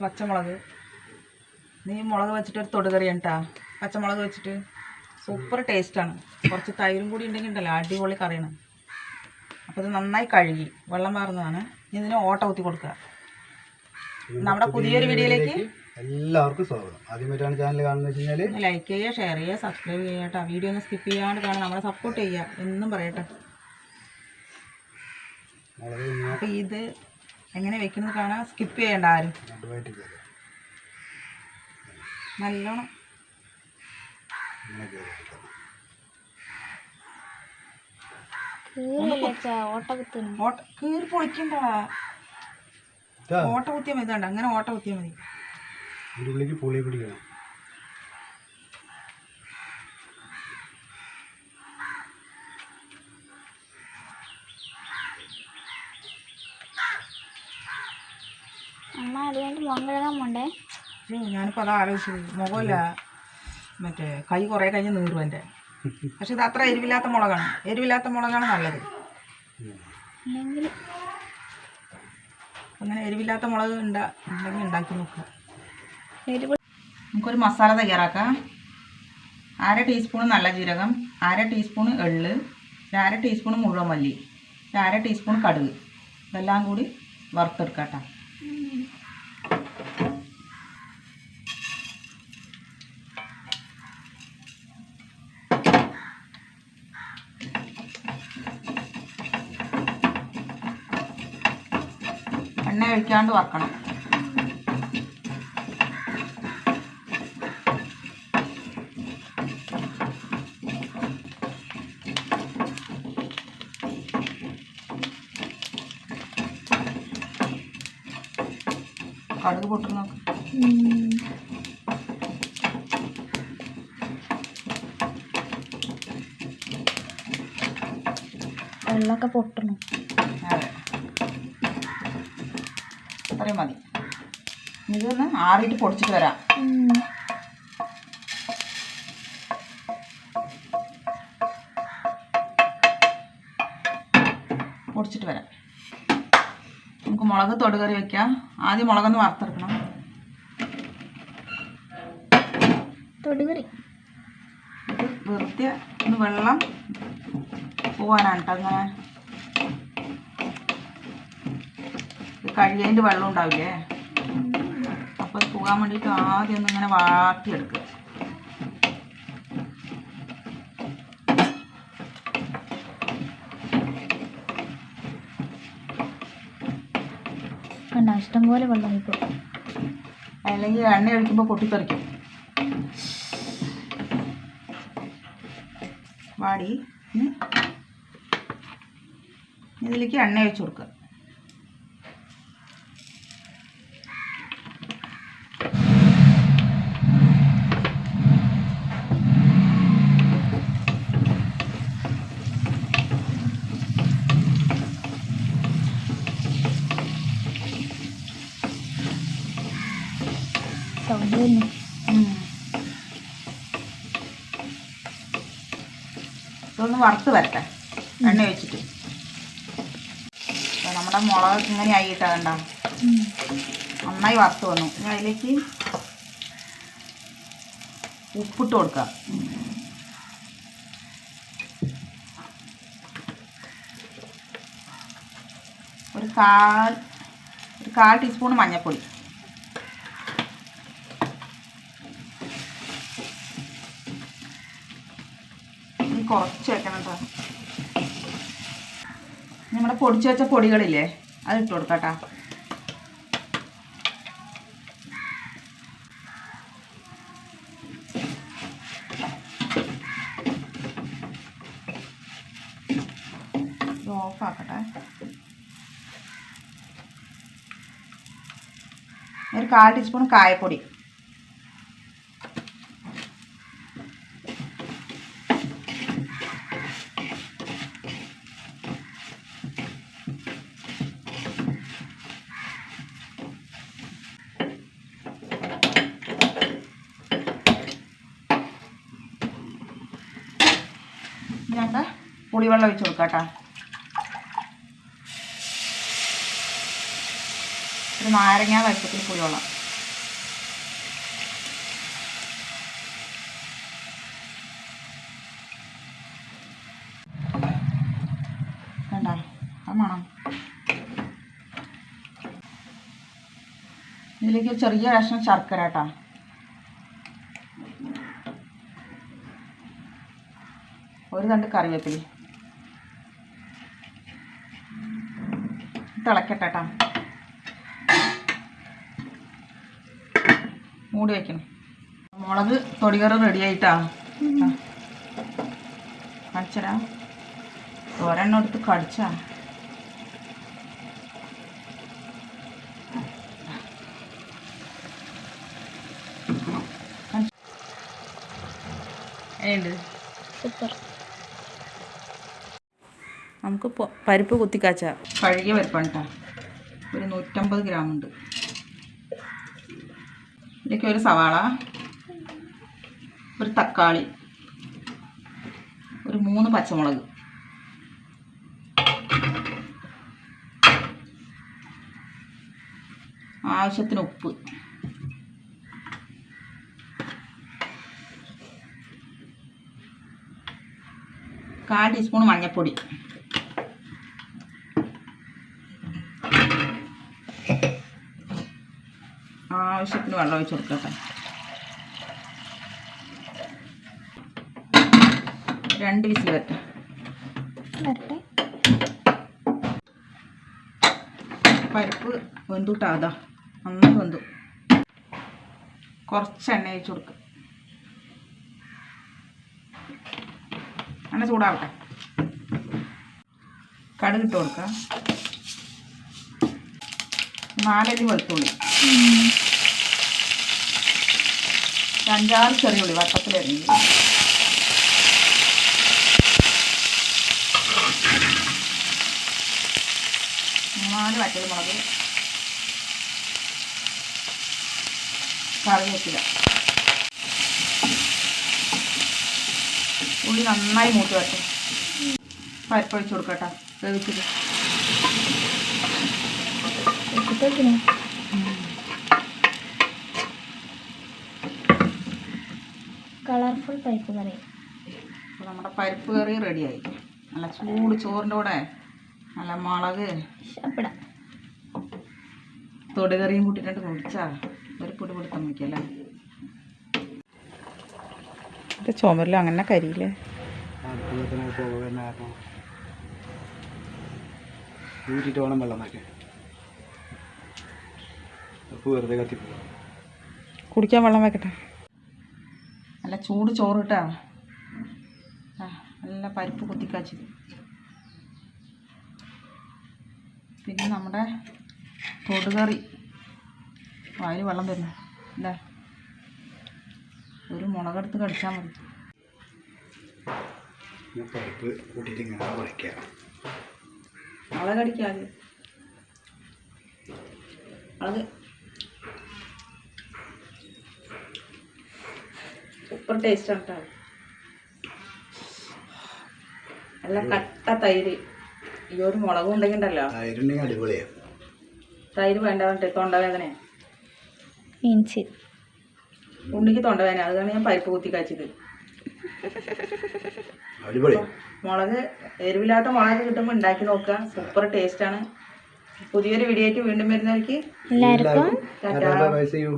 പച്ചമുളക്. നീ മുളക് വെച്ചിട്ട് ഒരു തൊടുകറി കേട്ടാ പച്ചമുളക് വെച്ചിട്ട് സൂപ്പർ ടേസ്റ്റാണ് കുറച്ച് തൈരും കൂടി ഉണ്ടെങ്കിൽ ഉണ്ടല്ലോ അടിപൊളി കറിയാണ്. അപ്പോൾ ഇത് നന്നായി കഴുകി. വെള്ളം മാറുന്നതാണ് ഇനി ഇതിന് ഓട്ട ഊത്തി കൊടുക്കുക. നമ്മുടെ പുതിയൊരു വീഡിയോയിലേക്ക് എല്ലാവർക്കും സ്വാഗതം. ആദ്യമായിട്ടാണ് ചാനൽ കാണുന്നത് വെച്ച് കഴിഞ്ഞാൽ ലൈക്ക് ചെയ്യുക ഷെയർ ചെയ്യുക സബ്സ്ക്രൈബ് ചെയ്യുക കേട്ടോ വീഡിയോ ഒന്ന് സ്കിപ്പ് ചെയ്യാണ്ട് കാണാൻ നമ്മളെ സപ്പോർട്ട് ചെയ്യുക. എന്നും പറയട്ടെ. അപ്പം അപ്പോൾ ഇത് എങ്ങനെ വെക്കുന്നത് കാണാൻ സ്കിപ്പ് ചെയ്യേണ്ട ആരും. നല്ലോണം. കീറി പൊളിക്കണ്ടടാ ഇതാ, ഓട്ട കുത്തിയാൽ മതി അങ്ങനെ ഓട്ട കുത്തിയാൽ മതി. പുളി പിടിക്കണം. അതുകൊണ്ട് മുഖം കഴുകാൻ പോണ്ടേ ഞാനിപ്പോൾ അത് ആലോചിച്ചത് മുഖമില്ല. മറ്റേ കൈ കുറേ കഴിഞ്ഞ് നീറും എന്റെ പക്ഷെ ഇത് അത്ര എരിവില്ലാത്ത മുളകാണ്. എരിവില്ലാത്ത മുളകാണ് നല്ലത്. അല്ലെങ്കിൽ അങ്ങനെ എരിവില്ലാത്ത മുളക് ഉണ്ടാ ഉണ്ടെങ്കിൽ ഉണ്ടാക്കി നോക്കുക എരിവ് നമുക്കൊരു മസാല തയ്യാറാക്കാം. അര ടീസ്പൂൺ നല്ല ജീരകം അര ടീസ്പൂൺ എള്ള് അര ടീസ്പൂൺ മുഴുവൻ മല്ലി അര ടീസ്പൂൺ കടുക്. ഇതെല്ലാം കൂടി വറുത്തെടുക്കാം കേട്ടോ എണ്ണ ഒഴിക്കാണ്ട് വറക്കണം. കടുക് പൊട്ടുന്ന നോക്ക് വെള്ളമൊക്കെ പൊട്ടണം. അതെ. അത്രയും മതി. ഇതൊന്ന് ആറിയിട്ട് പൊടിച്ചിട്ട് വരാം. പൊടിച്ചിട്ട് വരാം. നമുക്ക് മുളക് തൊടുകറി വെക്കാം. ആദ്യം മുളകൊന്ന് വറുത്തെടുക്കണം. തൊടുകറി ഇത് വെറുതെ ഒന്ന് വെള്ളം പോവാനാണ് കേട്ടോ അങ്ങനെ ഇത് കഴുകിയതിന്റെ വെള്ളം ഉണ്ടാവില്ലേ? അപ്പോൾ അത് പോകാൻ വേണ്ടിയിട്ട് ആദ്യം ഒന്ന് ഇങ്ങനെ വാട്ടിയെടുക്കുക. കണ്ട? ഇഷ്ടം പോലെ വെള്ളം ഇപ്പോൾ അല്ലെങ്കിൽ എണ്ണ ഒഴിക്കുമ്പോൾ പൊട്ടിത്തെറിക്കും. വാടി. ഇതിലേക്ക് എണ്ണ ഒഴിച്ചു കൊടുക്കുക. സൗണ്ട് തന്നെ ഉം. ഇതൊന്ന് വറുത്ത് വരട്ടെ. എണ്ണ നമ്മുടെ മുളക് ഇങ്ങനെ ആയിട്ടാ നന്നായി വറുത്ത് വന്നു. ഇനി അതിലേക്ക് ഉപ്പിട്ട് കൊടുക്കുക ഒരു കാൽ ഒരു കാൽ ടീസ്പൂൺ മഞ്ഞൾപ്പൊടി. കുറച്ച് വെക്കണം കേട്ടോ നമ്മുടെ പൊടിച്ചു വെച്ച പൊടികളില്ലേ അത് ഇട്ട് കൊടുക്കാം കേട്ടോ ഒരു കാൽ ടീസ്പൂൺ കായപ്പൊടി. ഇതിനകത്ത് പുളിവെള്ളം ഒഴിച്ച് കൊടുക്കാം കേട്ടോ. ഒരു നാരങ്ങ വലുപ്പത്തിൽ പുളിവെള്ളം. ഇതിലേക്ക് ചെറിയ കഷ്ണം ശർക്കര കേട്ടോ. ഒരു തണ്ട് കറിവേപ്പില തിളക്കട്ടെ കേട്ടോ മൂടി വയ്ക്കണം മുളക് തൊടികറ് റെഡി ആയിട്ടാ. കടിച്ചരാ ഒരെണ്ണം എടുത്ത് കടിച്ചാ. ഏണ്ട് സൂപ്പർ നമുക്ക് പൊ- പരിപ്പ് കുത്തിക്കാച്ച. പഴകിയ പരിപ്പാണ് കേട്ടോ ഒരു നൂറ്റമ്പത് ഗ്രാം ഉണ്ട് ഇതിലേക്ക് ഒരു സവാള ഒരു തക്കാളി ഒരു മൂന്ന് പച്ചമുളക്. ആവശ്യത്തിന് ഉപ്പ്. കാൽ ടീസ്പൂൺ മഞ്ഞൾപ്പൊടി. ആവശ്യത്തിന് വെള്ളം ഒഴിച്ച് കൊടുക്കട്ടെ രണ്ട് വിസിൽ വരട്ടെ. വരട്ടെ. പരിപ്പ് വെന്തുട്ടാ അതാ നന്നായി വെന്തു. കുറച്ച് എണ്ണ ഒഴിച്ച് കൊടുക്കുക എണ്ണ ചൂടാവട്ടെ. കടുക് ഇട്ട് കൊടുക്കുക നാലരി വെളുത്തുള്ളി. അഞ്ചാറ് ചെറിയ ഉള്ളി വട്ടത്തിലരിഞ്ഞ് മൂന്നാൽ വറ്റൽ മുളക്. കറിവേപ്പില ഉള്ളി നന്നായി മൂത്ത് വരട്ടെ. പരിപ്പൊഴിച്ച് കൊടുക്കട്ടെ വേവിച്ചിട്ട്. കളർഫുൾ പരിപ്പ് കറി. അപ്പോൾ നമ്മുടെ പരിപ്പ് കറി റെഡിയായി. നല്ല ചൂട് ചോറിന്റെ കൂടെ. നല്ല മുളക്. ശപ്പിട തൊടുകറിയും കൂട്ടിയിട്ട് കുടിച്ചാ ഒരു പൊടി കൊടുത്താൽ നോക്കിയല്ലേ ഇത് ചുമരിലും അങ്ങനെ കരിയില്ലേ? വേണം വെള്ളം വെറുതെ കുടിക്കാൻ വെള്ളം വെക്കട്ടെ? ചൂട് ചോറ് കിട്ടാ ആ നല്ല പരിപ്പ് കുത്തിക്കാച്ചി പിന്നെ നമ്മുടെ തൊടുകറി. വായിൽ വെള്ളം വരുന്നു അല്ലേ ഒരു മുളകെടുത്ത് കടിച്ചാൽ മതി. പരിപ്പ് കൂട്ടിയിട്ട് ഇങ്ങനെ വയ്ക്കുക മുളക് കടിക്കാതെ അത് സൂപ്പർ ടേസ്റ്റ് ആണ് കേട്ടോ നല്ല കട്ട തൈര്. ഈ ഒരു മുളകും ഉണ്ടെങ്കിൽ ഉണ്ടല്ലോ തൈര് വേണ്ട പറഞ്ഞിട്ട് തൊണ്ടവേദന ഉണ്ണിക്ക് തൊണ്ടവേദന അതാണ് ഞാൻ പരിപ്പ് കുത്തി കാച്ചത് മുളക് എരിവില്ലാത്ത മുളക് കിട്ടുമ്പോൾ ഉണ്ടാക്കി നോക്കുക സൂപ്പർ ആണ്. പുതിയൊരു വീഡിയോ ആയിട്ട് വീണ്ടും വരുന്നവർക്ക് എല്ലാവർക്കും ടാറ്റാ. ബൈ ചെയ്യൂ.